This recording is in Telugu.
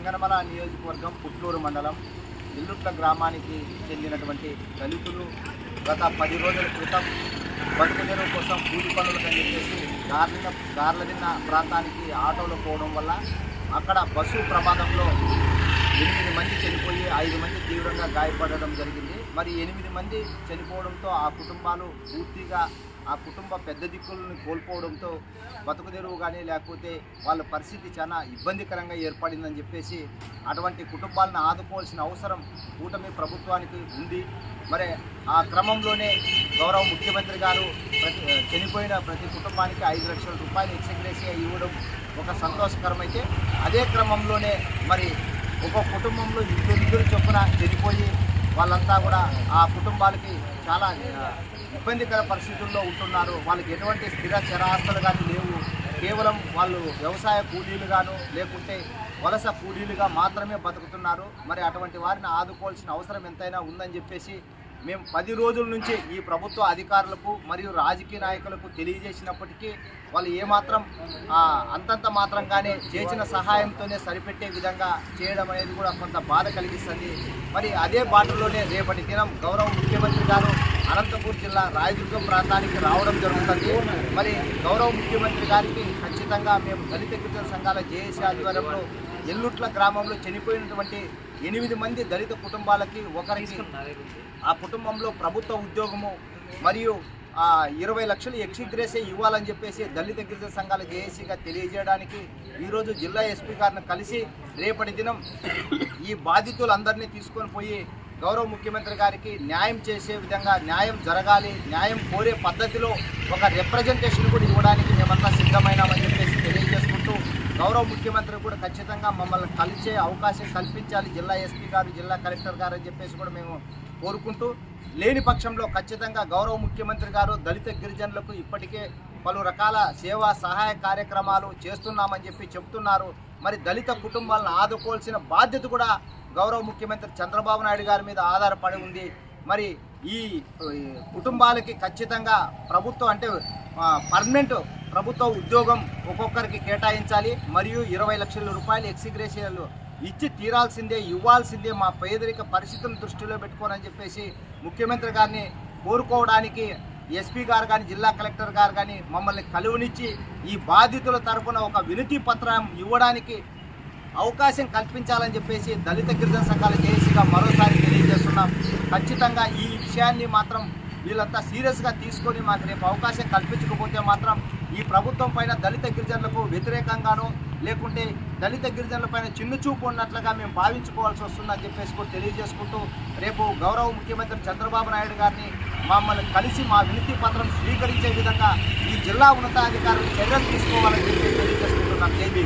సింగనమల నియోజకవర్గం పుట్లూరు మండలం ఇల్లుట్ల గ్రామానికి చెందినటువంటి దళితులు గత పది రోజుల క్రితం బతుకు తెరువు కోసం కూలి పనులకు చెప్పేసి గార్లిన గార్లదిన్న ప్రాంతానికి ఆటోలో పోవడం వల్ల అక్కడ బస్సు ప్రమాదంలో ఎనిమిది మంది చనిపోయి ఐదు మంది తీవ్రంగా గాయపడడం జరిగింది. మరి ఎనిమిది మంది చనిపోవడంతో ఆ కుటుంబాలు పూర్తిగా ఆ కుటుంబ పెద్ద దిక్కులను కోల్పోవడంతో బతుకుదెరువు కానీ లేకపోతే వాళ్ళ పరిస్థితి చాలా ఇబ్బందికరంగా ఏర్పడిందని చెప్పేసి అటువంటి కుటుంబాలను ఆదుకోవాల్సిన అవసరం కూటమి ప్రభుత్వానికి ఉంది. మరి ఆ క్రమంలోనే గౌరవ ముఖ్యమంత్రి గారు ప్రతి చనిపోయిన ప్రతి కుటుంబానికి ఐదు లక్షల రూపాయలు ఎక్స్గ్రేసియా ఇవ్వడం ఒక సంతోషకరమైతే అదే క్రమంలోనే మరి ఒక కుటుంబంలో ఇద్దరు ఇద్దరు చొప్పున చనిపోయి వాళ్ళంతా కూడా ఆ కుటుంబాలకి చాలా ఇబ్బందికర పరిస్థితుల్లో ఉంటున్నారు. వాళ్ళకి ఎటువంటి స్థిర చరాస్తులు కానీ లేవు. కేవలం వాళ్ళు వ్యవసాయ కూలీలుగాను లేకుంటే వలస కూలీలుగా మాత్రమే బతుకుతున్నారు. మరి అటువంటి వారిని ఆదుకోవాల్సిన అవసరం ఎంతైనా ఉందని చెప్పేసి మేము పది రోజుల నుంచి ఈ ప్రభుత్వ అధికారులకు మరియు రాజకీయ నాయకులకు తెలియజేసినప్పటికీ వాళ్ళు ఏమాత్రం అంతంత మాత్రంగానే చేసిన సహాయంతోనే సరిపెట్టే విధంగా చేయడం అనేది కూడా కొంత బాధ కలిగిస్తుంది. మరి అదే బాటలోనే రేపటి దినం గౌరవ ముఖ్యమంత్రి గారు అనంతపూర్ జిల్లా రాయదుర్గం ప్రాంతానికి రావడం జరుగుతుంది. మరి గౌరవ ముఖ్యమంత్రి గారికి ఖచ్చితంగా మేము దళిత గిరిజన సంఘాల జేఏసీ ఆధ్వర్యంలో ఎల్లుట్ల గ్రామంలో చనిపోయినటువంటి ఎనిమిది మంది దళిత కుటుంబాలకి ఒకరికి ఆ కుటుంబంలో ప్రభుత్వ ఉద్యోగము మరియు ఆ ఇరవై లక్షలు ఎక్సిగ్రేసే ఇవ్వాలని చెప్పేసి దళిత గిరిజన సంఘాల జేఏసీగా తెలియజేయడానికి ఈరోజు జిల్లా ఎస్పీ గారిని కలిసి రేపటి దినం ఈ బాధితులందరినీ తీసుకొని పోయి గౌరవ ముఖ్యమంత్రి గారికి న్యాయం చేసే విధంగా న్యాయం జరగాలి న్యాయం కోరే పద్ధతిలో ఒక రిప్రజెంటేషన్ కూడా ఇవ్వడానికి మేమంతా సిద్ధమైనామని చెప్పేసి గౌరవ ముఖ్యమంత్రి కూడా ఖచ్చితంగా మమ్మల్ని కలిసే అవకాశం కల్పించాలి. జిల్లా ఎస్పీ గారు జిల్లా కలెక్టర్ గారు అని చెప్పేసి కూడా మేము కోరుకుంటూ లేని పక్షంలో ఖచ్చితంగా గౌరవ ముఖ్యమంత్రి గారు దళిత గిరిజనులకు ఇప్పటికే పలు రకాల సేవా సహాయ కార్యక్రమాలు చేస్తున్నామని చెప్పి చెప్తున్నారు. మరి దళిత కుటుంబాలను ఆదుకోవాల్సిన బాధ్యత కూడా గౌరవ ముఖ్యమంత్రి చంద్రబాబు నాయుడు గారి మీద ఆధారపడి ఉంది. మరి ఈ కుటుంబాలకి ఖచ్చితంగా ప్రభుత్వం అంటే పర్మనెంట్ ప్రభుత్వ ఉద్యోగం ఒక్కొక్కరికి కేటాయించాలి మరియు ఇరవై లక్షల రూపాయలు ఎక్సిగ్రేషన్లు ఇచ్చి తీరాల్సిందే ఇవ్వాల్సిందే మా పేదరిక పరిస్థితులను దృష్టిలో పెట్టుకోనని చెప్పేసి ముఖ్యమంత్రి గారిని కోరుకోవడానికి ఎస్పీ గారు కానీ జిల్లా కలెక్టర్ గారు కానీ మమ్మల్ని కలువునిచ్చి ఈ బాధితుల తరఫున ఒక వినతి పత్రం ఇవ్వడానికి అవకాశం కల్పించాలని చెప్పేసి దళిత గిరిజన సంఘాల జేఏసీగా మరోసారి తెలియజేస్తున్నాం. ఖచ్చితంగా ఈ విషయాన్ని మాత్రం వీళ్ళంతా సీరియస్గా తీసుకొని మాకు రేపు అవకాశం కల్పించకపోతే మాత్రం ఈ ప్రభుత్వం పైన దళిత గిరిజనులకు వ్యతిరేకంగానో లేకుంటే దళిత గిరిజనుల పైన చిన్ను చూపు ఉన్నట్లుగా మేము భావించుకోవాల్సి వస్తుందని చెప్పేసి కూడా తెలియజేసుకుంటూ రేపు గౌరవ ముఖ్యమంత్రి చంద్రబాబు నాయుడు గారిని మమ్మల్ని కలిసి మా వినతి పత్రం స్వీకరించే విధంగా ఈ జిల్లా ఉన్నతాధికారులు చర్యలు తీసుకోవాలని చెప్పి తెలియజేసుకుంటున్నాం. జైబీ